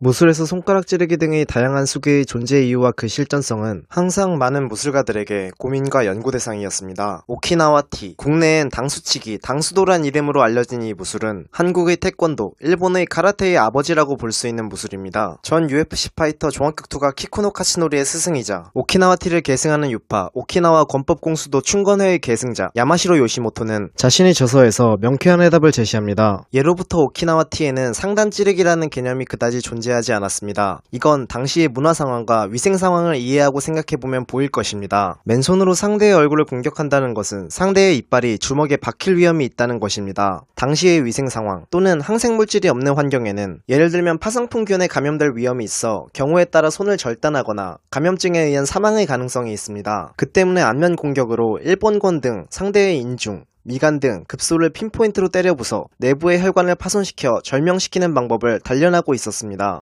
무술에서 손가락 찌르기 등의 다양한 수기의 존재 이유와 그 실전성은 항상 많은 무술가들에게 고민과 연구 대상이었습니다. 오키나와 티, 국내엔 당수치기, 당수도란 이름으로 알려진 이 무술은 한국의 태권도, 일본의 카라테의 아버지라고 볼 수 있는 무술입니다. 전 UFC 파이터 종합격투가 키쿠노 카츠노리의 스승이자 오키나와 티를 계승하는 유파, 오키나와 권법 공수도 충건회의 계승자 야마시로 요시모토는 자신의 저서에서 명쾌한 해답을 제시합니다. 예로부터 오키나와 티에는 상단 찌르기라는 개념이 그다지 존재하지 않았습니다. 이건 당시의 문화 상황과 위생 상황을 이해하고 생각해보면 보일 것입니다. 맨손으로 상대의 얼굴을 공격한다는 것은 상대의 이빨이 주먹에 박힐 위험이 있다는 것입니다. 당시의 위생 상황 또는 항생물질이 없는 환경에는 예를 들면 파상풍균에 감염될 위험이 있어 경우에 따라 손을 절단하거나 감염증에 의한 사망의 가능성이 있습니다. 그 때문에 안면 공격으로 일본권 등 상대의 인중, 미간 등 급소를 핀포인트로 때려 부숴 내부의 혈관을 파손시켜 절명시키는 방법을 단련하고 있었습니다.